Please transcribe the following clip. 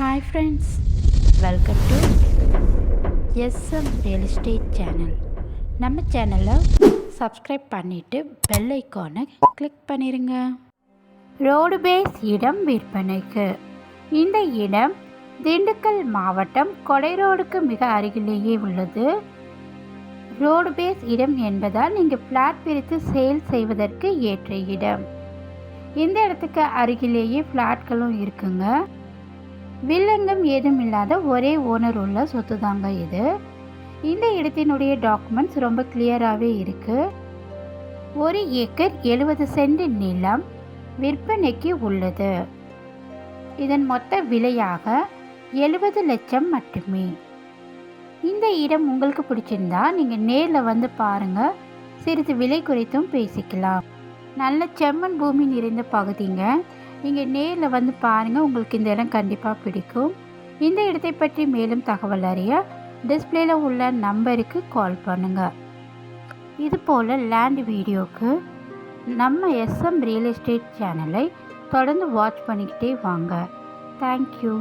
Hi friends welcome to SM real estate channel நம்ம சேனலை subscribe பண்ணிவிட்டு பெல் ஐக்கானை கிளிக் பண்ணிடுங்க ரோடு பேஸ் இடம் விற்பனைக்கு. இந்த இடம் திண்டுக்கல் மாவட்டம் கொடைரோடுக்கு மிக அருகிலேயே உள்ளது. ரோடு பேஸ் இடம் என்பதால் நீங்கள் ஃப்ளாட் பிரித்து சேல் செய்வதற்கு ஏற்ற இடம். இந்த இடத்துக்கு அருகிலேயே ஃப்ளாட்களும் இருக்குங்க. வில்லங்கம் ஏதும் இல்லாத ஒரே ஓனர் உள்ள சொத்து தாங்க இது. இந்த இடத்தினுடைய டாக்குமெண்ட்ஸ் ரொம்ப கிளியராகவே இருக்குது ஒரு ஏக்கர் எழுபது சென்ட் நிலம் விற்பனைக்கு உள்ளது. இதன் மொத்த விலையாக எழுபது லட்சம் மட்டுமே. இந்த இடம் உங்களுக்கு பிடிச்சிருந்தா நீங்கள் நேரில் வந்து பாருங்கள் சிறிது விலை குறித்தும் பேசிக்கலாம். நல்ல செம்மண் பூமி நிறைந்த பகுதிங்க. நீங்கள் நேரில் வந்து பாருங்கள் உங்களுக்கு இந்த இடம் கண்டிப்பாக பிடிக்கும். இந்த இடத்தை பற்றி மேலும் தகவல் அறிய டிஸ்பிளேல உள்ள நம்பருக்கு கால் பண்ணுங்கள் இது போல் லேண்ட் வீடியோக்கு நம்ம எஸ்எம் ரியல் எஸ்டேட் சேனலை தொடர்ந்து வாட்ச் பண்ணிக்கிட்டே வாங்க. தேங்க்யூ.